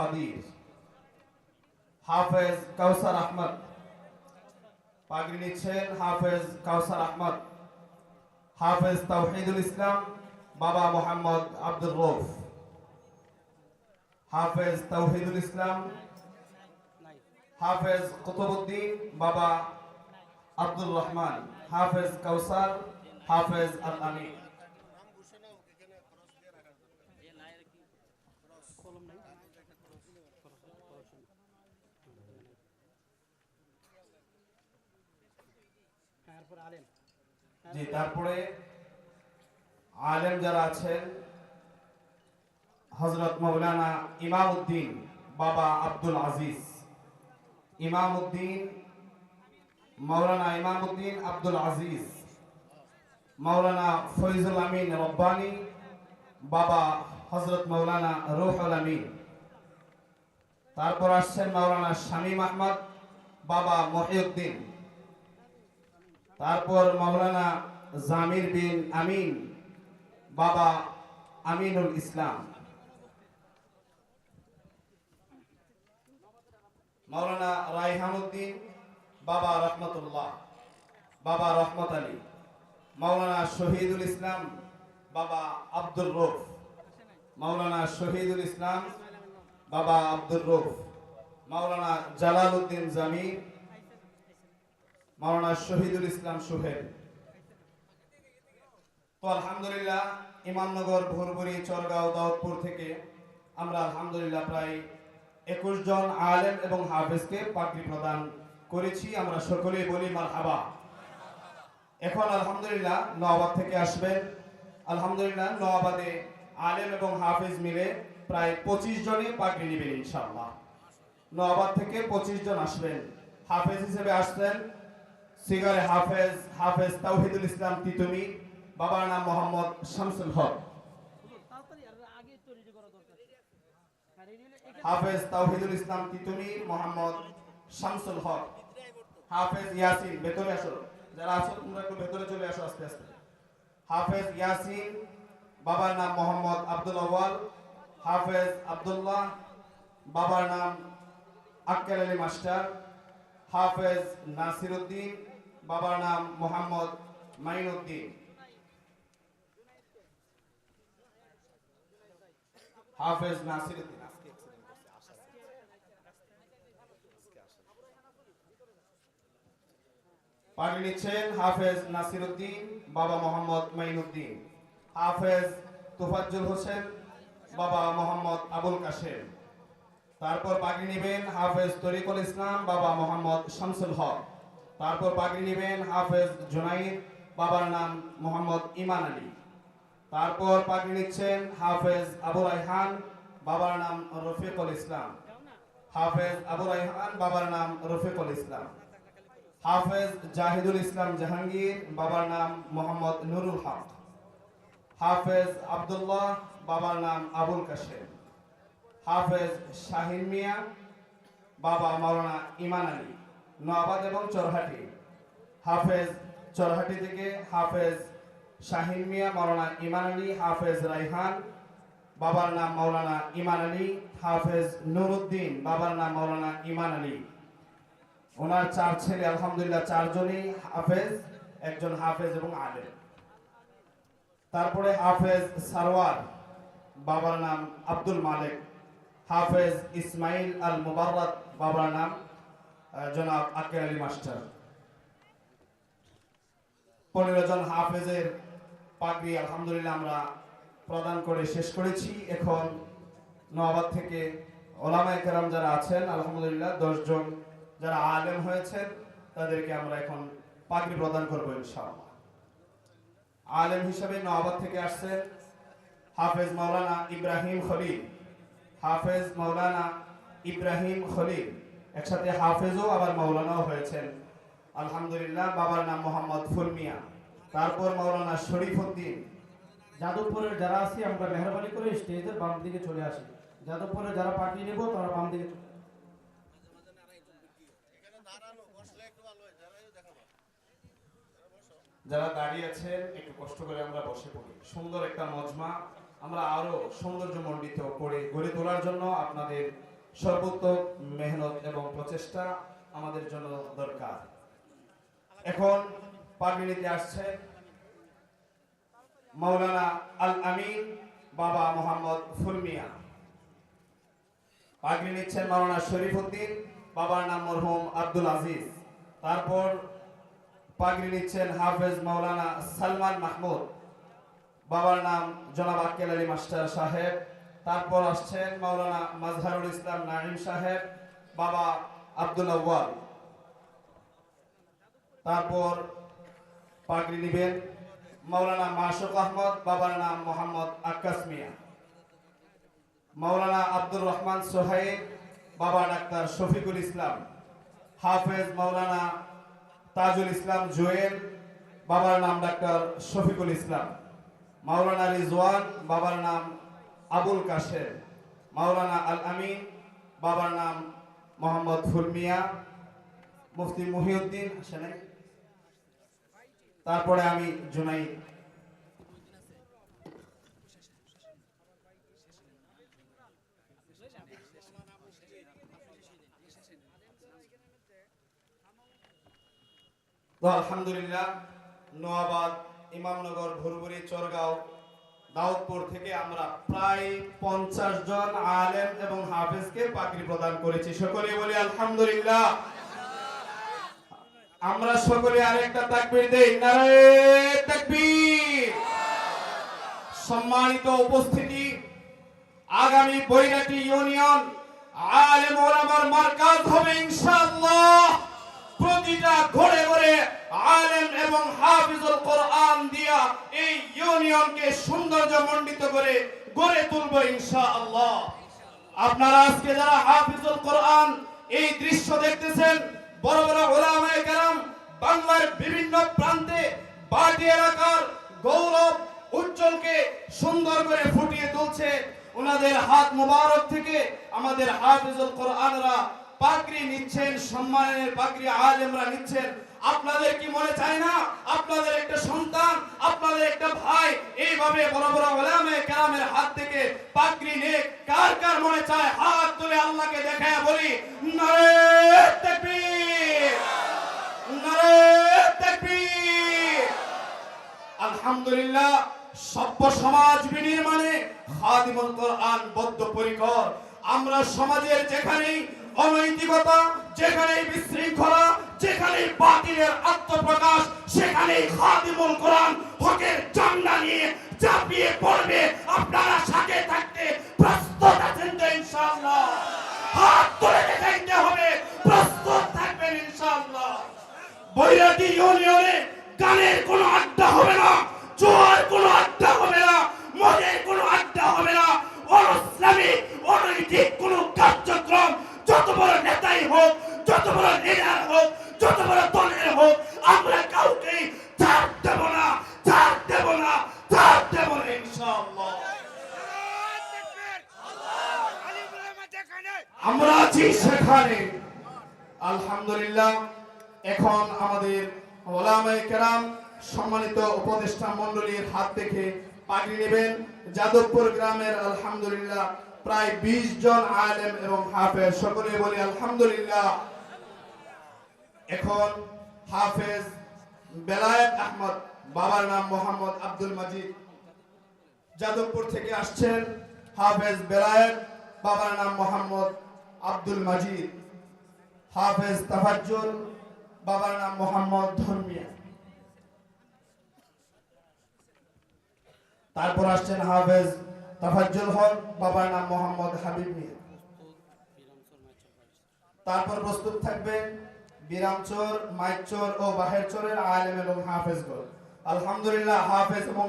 কাদির হাফেজ কাউসার আহমদ। পাগড়ি নিচ্ছেন হাফেজ কাউসার আহমদ। হাফেজ তাওহিদুল ইসলাম, বাবা মোহাম্মদ আব্দুল রৌফ হাফেজ তাওহিদুল ইসলাম, হাফেজ কুতুবুদ্দিন বাবা আব্দুল রহমান। হাফেজ কাউসার, হাফেজ আল আমিন জি, তারপরে আলেম যারা আছেন হজরত মৌলানা ইমাম উদ্দিন বাবা আব্দুল আজিজ। ইমাম উদ্দিন মৌলানা ইমাম উদ্দিন আব্দুল আজিজ মৌলানা ফৈজুল আমিন রব্বানি, বাবা হজরত মৌলানা রুহুল আমিন। তারপর আসছেন মৌলানা শামীম আহমদ, বাবা মহিউদ্দিন। তারপর মাওলানা জামির বিন আমিন, বাবা আমিনুল ইসলাম। মাওলানা রাইহানুদ্দিন বাবা রহমতুল্লাহ, বাবা রহমত আলী। মাওলানা শহীদুল ইসলাম, বাবা আব্দুল রফ। মাওলানা শহীদুল ইসলাম, বাবা আব্দুল রৌফ। মাওলানা জালালউদ্দিন জামির মাওলানা শহীদুল ইসলাম সোহেল। তো আলহামদুলিল্লাহ, ইমামনগর, ভোরবুরি, চরগাঁও, দাউদপুর থেকে আমরা আলহামদুলিল্লাহ প্রায় একুশ জন আলেম এবং হাফেজকে পাগড়ি প্রদান করেছি, আমরা সকলেই বলি মারহাবা। এখন আলহামদুলিল্লাহ নোয়াবাদ থেকে আসবেন। আলহামদুলিল্লাহ নোয়াবাদে আলেম এবং হাফেজ মিলে প্রায় পঁচিশ জনে পাগড়ি নেবেন ইনশাআল্লাহ। নোয়াবাদ থেকে পঁচিশ জন আসবেন। হাফেজ হিসেবে আসছেন সিগারে হাফেজ হাফেজ তাওহিদুল ইসলাম তিতুমি, বাবার নাম মোহাম্মদ শামসুল হক। হাফেজ তাওহিদুল ইসলাম তিতুমি, মোহাম্মদ শামসুল হক। হাফেজ ইয়াসিন, ভেতরে আসো। যারা আছো, তোমরা একটু ভেতরে চলে আসো আস্তে আস্তে। হাফেজ ইয়াসিন, বাবার নাম মোহাম্মদ আব্দুল আওয়াল হাফেজ আব্দুল্লাহ, বাবার নাম আক্কেল আলী মাস্টার। হাফেজ নাসিরউদ্দিন বাবার নাম মোহাম্মদ মাইনুদ্দিন। হাফেজ accident করছে, নিচ্ছেন হাফেজ বাবা মোহাম্মদ মাইনুদ্দিন। হাফেজ তোফাজ্জুল হোসেন বাবা মোহাম্মদ আবুল কাশেম। তারপর পাগড়ি নেবেন হাফেজ তরিকুল ইসলাম বাবা মোহাম্মদ শামসুল হক। তারপর পাগড়ি নেবেন হাফেজ জুনাইদ, বাবার নাম মোহাম্মদ ইমান আলী। তারপর পাগড়ি নিচ্ছেন হাফেজ আবু রাইহান বাবার নাম রফিকুল ইসলাম। হাফেজ আবু রাইহান বাবার নাম রফিকুল ইসলাম। হাফেজ জাহিদুল ইসলাম জাহাঙ্গীর, বাবার নাম মোহাম্মদ নুরুল হক। হাফেজ আব্দুল্লাহ, বাবার নাম আবুল কাশেম। হাফেজ শাহিন মিয়া, বাবা মাওলানা ইমান আলী। নোয়াবাদ এবং চরহাটি। হাফেজ চরহাটি থেকে হাফেজ শাহিন মিয়া মাওলানা ইমান আলী, হাফেজ রাইহান, বাবার নাম মাওলানা ইমান আলী, হাফেজ নুরুদ্দিন, বাবার নাম মাওলানা ইমান আলী। ওনার চার ছেলে, আলহামদুলিল্লাহ, চারজনই হাফেজ, একজন হাফেজ এবং আলেম। তারপরে হাফেজ সারওয়ার, বাবার নাম আব্দুল মালিক। হাফেজ ইসমাইল আল মুবারক, বাবার নাম জনাব আকের আলী মাস্টার। পনেরো জন হাফেজের পাগড়ি আলহামদুলিল্লাহ আমরা প্রদান করে শেষ করেছি। এখন নোয়াবাদ থেকে ওলামা কেরাম যারা আছেন, আলহামদুলিল্লাহ দশজন যারা আলেম হয়েছেন, তাদেরকে আমরা এখন পাগড়ি প্রদান করব ইনশাআল্লাহ। আলেম হিসেবে নোয়াবাদ থেকে আসছেন হাফেজ মাওলানা ইব্রাহিম খলিল। হাফেজ মাওলানা ইব্রাহিম খলিল। একসাথে হাফেজও আবার মাওলানাও হয়েছেন। আলহামদুলিল্লাহ, বাবার নাম মোহাম্মদ ফুলমিয়া। তারপর মাওলানা শরীফ উদ্দিন যাদবপুরের যারা আছি, আমরা মেহরবানি করে স্টেজের বাম দিকে চলে আসি। যাদবপুরে যারা পার্টি নেব, তারা বাম দিকে যারা দাঁড়িয়ে আছেন, একটু কষ্ট করে আমরা বসে পড়ি। সুন্দর একটা মজমা। আমরা আরও সৌন্দর্য মণ্ডিত করে গড়ে তোলার জন্য আপনাদের সর্বোত্তম মেহনত এবং প্রচেষ্টা আমাদের জন্য দরকার। এখন পাগড়ি নিতে আসছে। মাওলানা আল আমিন বাবা মোহাম্মদ ফুলমিয়া। পাগড়ি নিচ্ছেন মাওলানা শরীফ উদ্দিন বাবার নাম মরহুম আব্দুল আজিজ। তারপর পাগড়ি নিচ্ছেন হাফেজ মাওলানা সালমান মাহমুদ, বাবার নাম জনাব আক্কেল আলী মাস্টার সাহেব। তারপর আসছেন মাওলানা মাজহারুল ইসলাম নাইম সাহেব, বাবা আব্দুল আউ্বাল তারপর পাগড়ি নিবেন মাওলানা মাসুক আহমদ, বাবার নাম মোহাম্মদ আক্কাস মিয়া। মাওলানা আব্দুর রহমান সোহাইব, বাবা ডাক্তার শফিকুল ইসলাম। হাফেজ মাওলানা তাজুল ইসলাম জুয়েল, বাবার নাম ডাক্তার শফিকুল ইসলাম। মাওলানা রিজওয়ান, বাবার নাম আবুল কাশের মাওলানা আল আমিন বাবার নাম মোহাম্মদ ফুলমিয়া মুফতি মহিউদ্দিন আসেন তারপরে আমি জুনাই আলহামদুলিল্লাহ নোয়াবাদ ইমামনগর, ভুরভুরি, চরগাঁও দাউদপুর থেকে আমরা প্রায় পঞ্চাশ জন আলেম এবং হাফেজকে পাগড়ি প্রদান করেছি। সকলে বলি আলহামদুলিল্লাহ। আমরা সকলে আরেকটা তাকবীর দেই নারে তাকবীর। সম্মানিত উপস্থিতি, আগামী বৈরাটি ইউনিয়ন আলেম ওলামার মার্কাজ হবে ইনশাআল্লাহ। প্রতিটা ঘরে ঘরে আলেম এবং হাফিজুল কোরআন দিয়া এই ইউনিয়নকে সৌন্দর্য মণ্ডিত করে গড়ে তুলব ইনশাআল্লাহ। আপনারা আজকে যারা হাফিজুল কোরআন এই দৃশ্য দেখতেছেন, বড় বড় ওলামায়ে কেরাম বাংলার বিভিন্ন প্রান্তে বাটি এলাকার গৌরব উজ্জ্বলকে সুন্দর করে ফুটিয়ে তুলছে। ওনাদের হাত মোবারক থেকে আমাদের হাফিজুল কোরআনরা পাগড়ি নিচ্ছেন, সম্মানের পাগড়ি আলেমরা নিচ্ছেন। আপনাদের কি মনে চায় না আপনাদের একটা সন্তান আপনাদের একটা ভাই এইভাবে বড় বড় ওলামে কেরামের হাত থেকে পাগড়ি নিয়ে কার কার মনে চায় হাত তুলে আল্লাহকে দেখায় বলি নারে তাকবীর নারে তাকবীর। আলহামদুলিল্লাহ, সভ্য সমাজ বিনির্মাণে খাদিমুল কোরআন বদ্ধপরিকর। আমরা সমাজের যেখানেই অনৈতিকতা, যেখানেই বিশৃঙ্খলা, যেখানেই বাতিলের আত্মপ্রকাশ, সেখানেই খাদিমুল কোরআন হকের জান্না নিয়ে চাপিয়ে পড়বে। আপনারা সাথে থাকতে প্রস্তুত আছেন তো ইনশাআল্লাহ। হাত তুলে দেখাইতে হবে, প্রস্তুত থাকবেন ইনশাআল্লাহ। ইউনিয়নে গানের কোনো আড্ডা হবে না, জোয়ার কোনো আড্ডা হবে না, মদের কোনো আড্ডা হবে না অনইসলামিক অনৈতিক কোনো কার্যক্রম যত বড় নেতাই হোক যত বড় লিডার হোক যত বড় দলের হোক আমরা কাউকে ছাড় দেব না ছাড় দেব না ছাড় দেব না ইনশাআল্লাহ আমরা সেখানে আলহামদুলিল্লাহ, এখন আমাদের ওলামায়ে কেরাম, সম্মানিত উপদেষ্টা মণ্ডলীর হাত থেকে পাগড়ি নেবেন। যাদবপুর গ্রামের আলহামদুলিল্লাহ প্রায় ২০ জন আলেম এবং হাফেজ সকলে বলি আলহামদুলিল্লাহ। এখন হাফেজ বেলায়েত আহমদ, বাবার নাম মোহাম্মদ আব্দুল মাজিদ। যাদবপুর থেকে আসছেন হাফেজ বেলায়েত, বাবার নাম মোহাম্মদ আব্দুল মাজিদ, হাফেজ তাফাজ্জুল বাবার নাম মোহাম্মদ ধর্মিয়া। তারপর আসছেন হাফেজ তাফাজ্জুল হক, বাবার নাম মোহাম্মদ হাবিব মিয়া। তারপর প্রস্তুত থাকবেন বিরামচর মাইচর ও বাহেরচরের আলেম এবং হাফেজগণ আলহামদুলিল্লাহ, হাফেজ এবং